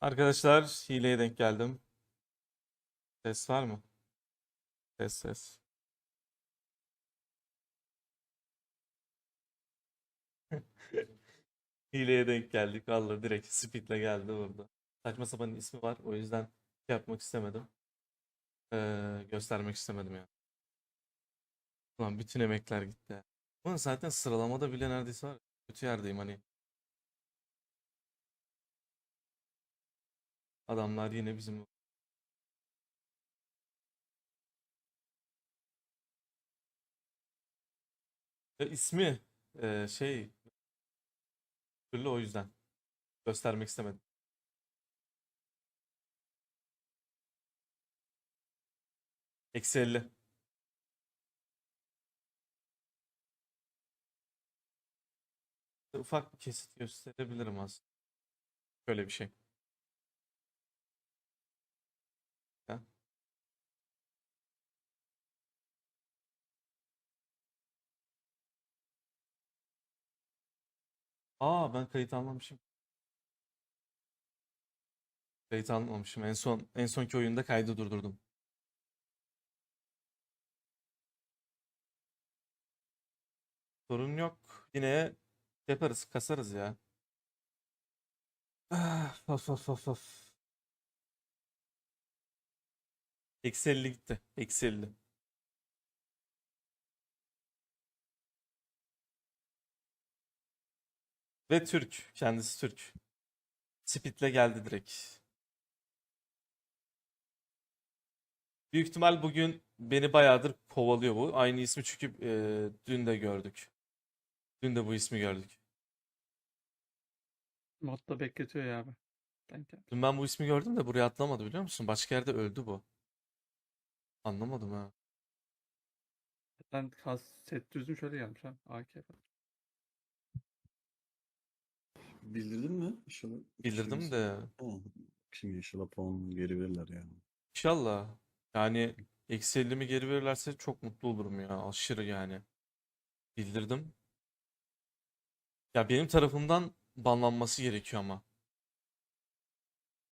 Arkadaşlar hileye denk geldim. Ses var mı? Ses ses. Hileye denk geldik. Vallahi direkt speedle geldi burada. Saçma sapan ismi var. O yüzden şey yapmak istemedim. Ee, göstermek istemedim yani. Ulan bütün emekler gitti. Ulan zaten sıralamada bile neredeyse var. Kötü yerdeyim hani. Adamlar yine bizim E, ismi e, şey türlü o yüzden göstermek istemedim. Eksi 50. Ufak bir kesit gösterebilirim aslında. Böyle bir şey. Aa ben kayıt almamışım. Kayıt almamışım. En son en sonki oyunda kaydı durdurdum. Sorun yok. Yine yaparız, kasarız ya. Ah, of of of of. Eksi 50 gitti. Eksi 50. Ve Türk. Kendisi Türk. Speed'le geldi direkt. Büyük ihtimal bugün beni bayağıdır kovalıyor bu. Aynı ismi çünkü e, dün de gördük. Dün de bu ismi gördük. Modda bekletiyor ya abi. Denk geldi. Dün ben bu ismi gördüm de buraya atlamadı biliyor musun? Başka yerde öldü bu. Anlamadım ha. Ben set düzüm şöyle gelmiş ha. AK falan. Bildirdin mi? İnşallah. Bildirdim de Tamam. Şimdi inşallah puan geri verirler yani. inşallah yani eksi 50'mi geri verirlerse çok mutlu olurum ya. Aşırı yani. Bildirdim. Ya benim tarafımdan banlanması gerekiyor ama.